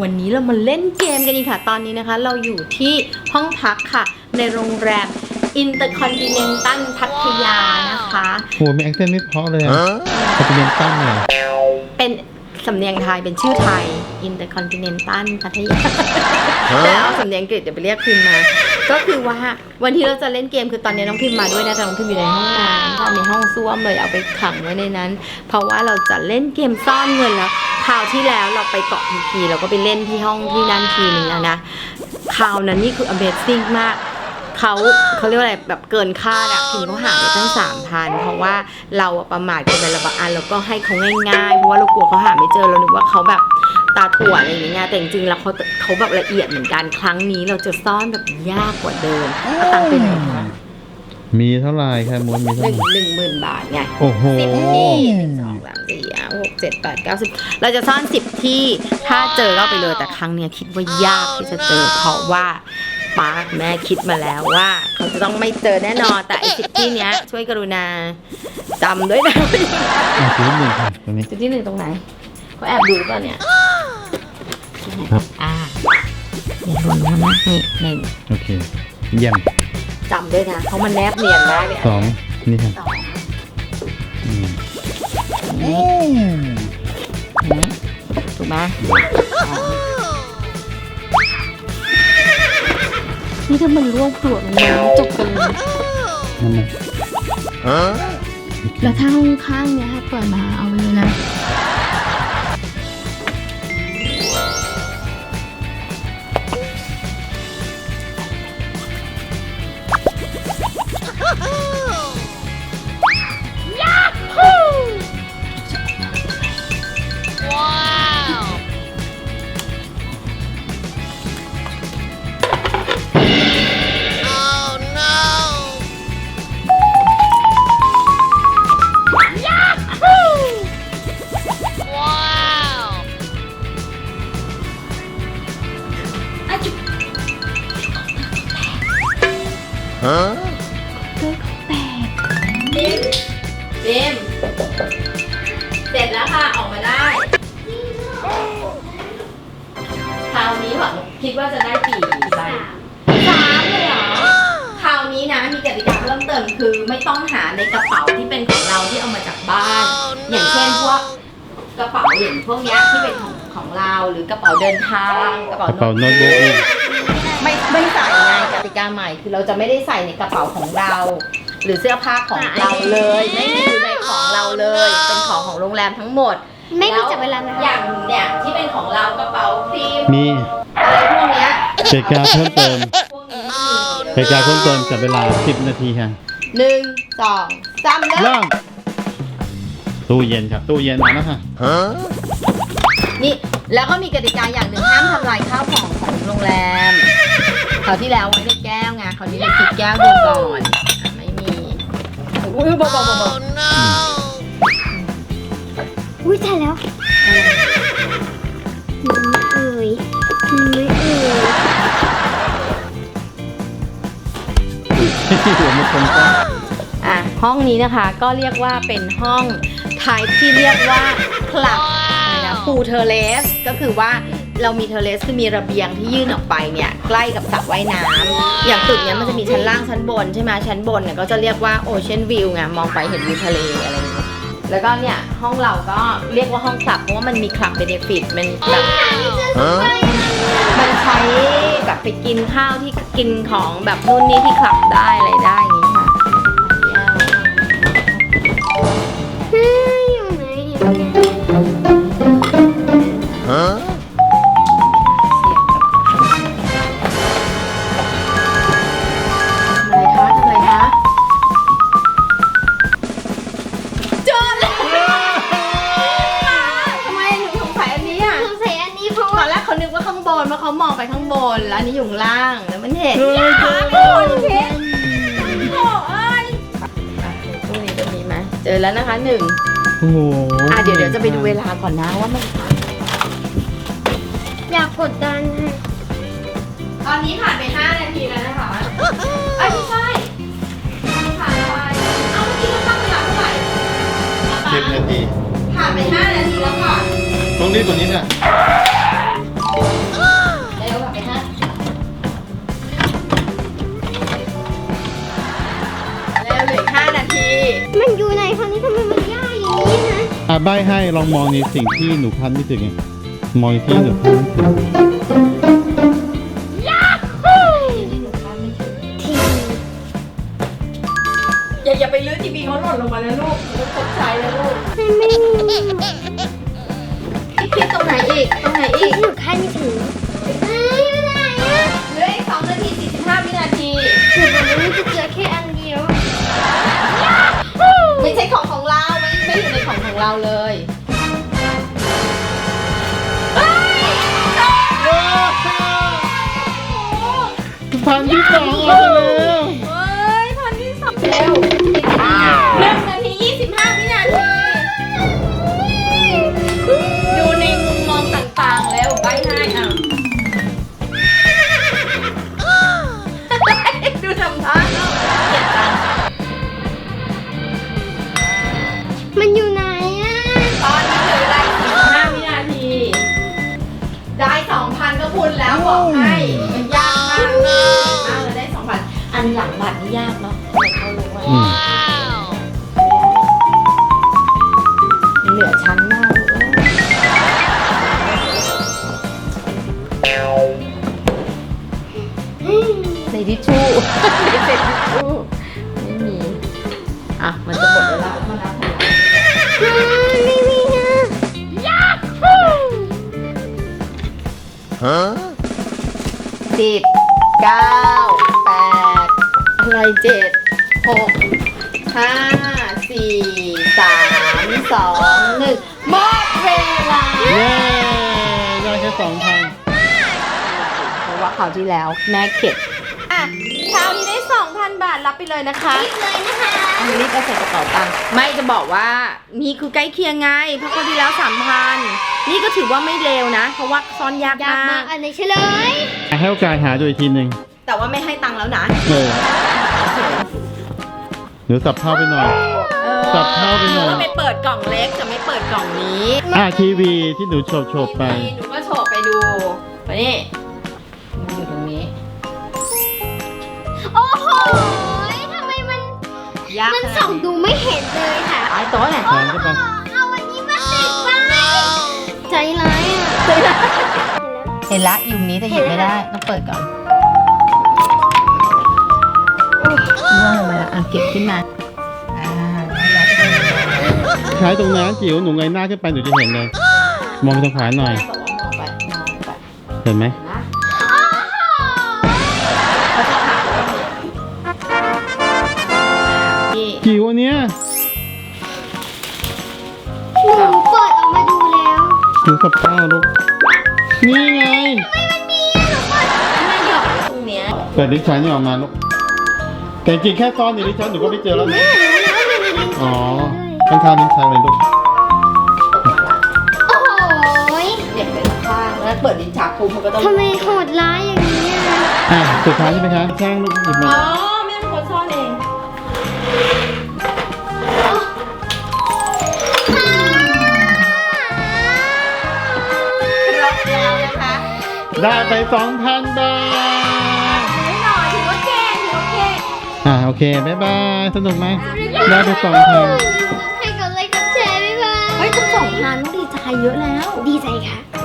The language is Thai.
วันนี้เรามาเล่นเกมกันดีกค่ะ ตอนนี้นะคะ เราอยู่ที่ห้องพักค่ะ ในโรงแรม Intercontinental พัทยานะคะ โหมีแอคเซนต์ไม่เพราะเลยอะเขาเป็นเรียนตั้งเลยเป็นสำเนียงไทยเป็นชื่อไทย Intercontinental พัทยาแต่เอาสำเนียงอังกฤษเดี๋ยวไปเรียกพิมพ์มา ก็คือว่าวันที่เราจะเล่นเกมคือตอนนี้น้องพิมพ์มาด้วยนะแต่น้องพิมพ์อยู่ในห้องน้ำตอนนี้ห้องส้วมเลยเอาไปขังไว้ในนั้น เพราะว่าเราจะเล่นเกมซ่อนเงินแล้วคราวที่แล้วเราไปเกาะพีพีเราก็ไปเล่นที่ห้องที่นั่นทีหนึ่งแล้วนะคราวนั้นนี่คือ Amazing มากเขาเขาเรียกว่าอะไรแบบเกินคาดอะพิมเขาหาไปตั้งสามพันเพราะว่าเราประมาทกันไปละบางอันแล้วก็ให้เขาง่ายๆเพราะว่าเรากลัวเขาหาไม่เจอเรานึกว่าเขาแบบ ตาถั่วอะไรอย่างเงี้ยแต่จริงๆแล้วเขาเขาแบบละเอียดเหมือนกันครั้งนี้เราจะซ่อนแบบยากกว่าเดิมก็ตังเป็นไหนคะมีเท่าไหร่ครับม้วนมีหเท่านึ่งไหร่หนึ่งหมื่นบาทไง โอ้โห สิบที่หนึ่งสองสามสี่ห้าหกเจ็ดแปดเก้าสิบเราจะซ่อนสิบที่ถ้าเจอก็ไปเลยแต่ครั้งเนี้ยคิดว่ายากที่จะเจอเพราะว่าป้ากับแม่คิดมาแล้วว่า เขาจะต้องไม่เจอแน่นอนแต่ไอ้สิบที่เนี้ย ช่วยกรุณาจำด้วยนะอะจุดหนึ่งค่ะตรงนี้จุดที่หนึ่งตรงไหนเขาแอบดูหรือเปล่าเนี่ย ครับ อ่าอย่าหล่นนะนะนี่หนึ่งโอเค เยี่ยมจำด้วยนะ เพราะมันแนบเนียนมากเลยสองนี่ค่ะสองอืมนี่นี่ถูกไหมสองนี่ถ้ามันร่วงปลวกมันมาจบกันเลยนะนั่นแหละแล้วถ้าห้องข้างเนี้ยเปิดมาเอาไปเลยนะ บิมบิมเสร็จแล้วค่ะออกมาได้คราวนี้หวังคิดว่าจะได้กี่ใบสามเลยเหรอคราวนี้นะมีกติกาเพิ่มเติมคือไม่ต้องหาในกระเป๋าที่เป็นของเราที่เอามาจากบ้าน อย่างเช่นพวกกระเป๋าอย่างพวกเนี้ยที่เป็นของของเราหรือ กระเป๋าเดินทางกระเป๋าโน้ตบุ๊กไม่ไม่ใส่ ติกาใหม่คือเราจะไม่ได้ใส่ในกระเป๋าของเรา หรือเสื้อผ้าของเราเลย ไม่มีอยู่ในของเราเลย เป็นของของโรงแรมทั้งหมดไม่มีจับเวลาไหมอคะย่างเนี่ยที่เป็นของเรากระเป๋าฟิล์มมีอะไรพวกเนี้ยเกติกาเพิ่มเติมพวกนี้ไม่มีเกติกาเพิ่มเติมจับเวลา 10 นาทีค่ะหนึ่งสองสามเริ่เริ่มมตู้เย็นครับตู้เย็นมาแล้วค่ะนี่แล้วก็มีกติกาอย่างหนึ่งห้ามทำลายข้าวของของโรงแรม คราวที่แล้วไว้ในแก้วไงคราวนี้เลยคิดแก้วดูก่อนอะไม่มีอุ้ยบอกบอกบอกบอกอุ้ยตายแล้วหนูไม่เอ่ยหนูไม่เอ่ยหัวมันคงต้องอะห้องนี้นะคะก็เรียกว่าเป็นห้องไทป์ที่เรียกว่าคลับอะไรนะพูเทเลสก็คือว่า เรามีเทเลสคือมีระเบียงที่ยื่นออกไปเนี่ยใกล้กับสระว่ายน้ำอย่างตึกเนี้ยมันจะมีชั้นล่างชั้นบนใช่ไหมชั้นบนเนี่ยก็จะเรียกว่าโอเชียนวิวไงมองไปเห็นวิวทะเลอะไรอย่างเงี้ยแล้วก็เนี่ยห้องเราก็เรียกว่าห้องคลับเพราะว่ามันมีคลับเบเนฟิตมันแบบ มันใช้แบบไปกินข้าวที่กินของแบบนู่นนี่ที่คลับได้อะไรได้อย่างงี้ ราะเขามองไปข้างบน แล้วอันนี้อยู่ข้างล่าง แล้วมันเห็นเฮ้ยหาไม่คนเพชรโอ้เอ้ยอะตรงนี้จะมีไหมเจอแล้วนะคะหนึ่งโอ้โหอะเดี๋ยวเดี๋ยวจะไปดูเวลาก่อนนะว่ามัน อยากกดดันค่ะตอนนี้ผ่านไป 5 นาทีแล้วนะคะเอ้ยไม่ใช่ผ่านไปเอ้าเมื่อกี้เราตั้งเวลาเท่าไหร่สิบนาทีผ่านไป 5 นาทีแล้วค่ะต้องรีบกว่านี้เนี่ย มันอยู่ไหนคราวนี้ทำไมมันยากอย่างนี้นะอะใบให้ลองมองในสิ่งที่หนูพันไม่ถึงไงมองในที่หนูพันไม่ถึงทีอย่าอย่าไปลื้อทีวีเขาหล่นลงมานะลูกมันตกใจนะลูกมันไม่มีคิดตรงไหนอีกตรงไหนอีกหนูคาดไม่ถึงเอ้ยอยู่ไหนอะเหลืออีกสองนาทีสี่สิบห้าวินาทีหนูบอกว่ามันจ เราเลย คุณแล้วบให้มันยากมากเลยมากเลยได้2,000อันหลังบัตรนี่ยากเนาะเขารู้ว่าอืมเหลือชั้นมากเลยในทิชชู่ในเศษทิชชู่ไม่มี อะ มันจะหมดเวลาแล้วนะไม่มีนะ สิบเก้าแปดอะไรเจ็ดหกห้าสี่สามสองหนึ่งหมดเวลาเย้ได้แค่สองพันเพราะว่าคราวที่แล้วแม่เข็ด อะคราวนี้ได้2,000 บาทรับไปเลยนะคะเลยนะคะอันนี้ก็ใส่กระเป๋าตังค์ไม่จะบอกว่านี่คือใกล้เคียงไง เพราะคราวที่แล้ว3,000นี่ก็ถือว่าไม่เร็วนะ เพราะว่าซ่อนยากยากมามากกอันไหนเฉลยให้โอกาสหาดูอีกทีหนึ่งแต่ว่าไม่ให้ตังค์แล้วนะเออหนูสับเท่าไปหน่อยสับเท่าไปหน่อยไม่เปิดกล่องเล็กจะไม่เปิดกล่องนี้ อะทีวีที่หนูโฉบโฉบๆไป หนูก็โฉบไปดูมานี่มัน โอ้โหทำไมมันยากมันส่องดูไม่เห็นเลยค่ะตายโต๊ะเนี่ยแทนก็ไปเอาวันนี้มาติดไว้ใจร้ายอะเห็นละอยู่นี้แต่หยิบไม่ได้ต้องเปิดก่อนล่วงลงมาแล้วอะเก็บขึ้นมาอ่าได้แล้วใช้ตรงนั้นจิ๋วหนูเงยหน้าขึ้นไปหนูจะเห็นเลย มองไปทางขวาหน่อยบอกว่ามองไปมองไปเห็นไหม นี่จิ๋วอันเนี้ยหนูเปิดออกมาดูแล้วหนูสับเท่าลูก นี่ไงแม่หยอดไว้ตรงเนี้ยเปิดลิ้นชักนี่ออกมาลูก แต่จริงๆแค่ซ่อนในลิ้นชักหนูก็ไม่เจอแล้วนะอ๋อข้างๆลิ้นชักเลยลูก โอ้โหยเด็กไปข้างแล้วเปิดลิ้นชักปุ๊บมันก็ต้องทำไมโหดร้ายอย่างนี้อะอะสุดท้ายใช่ไหมคะช่างลูกหยิบมาอ๋อแม่เป็นคนซ่อนเอง ได้ไปสองพันบาทไม่หน่อยถือว่าเก่งถือว่าเก่งอ่าโอเคบ๊ายบายสนุกไหมได้ไปสองพันให้กดไลค์กดแชร์บ๊ายบายเฮ้ยต้องสองพันต้องดีใจเยอะแล้ว ดีใจค่ะเ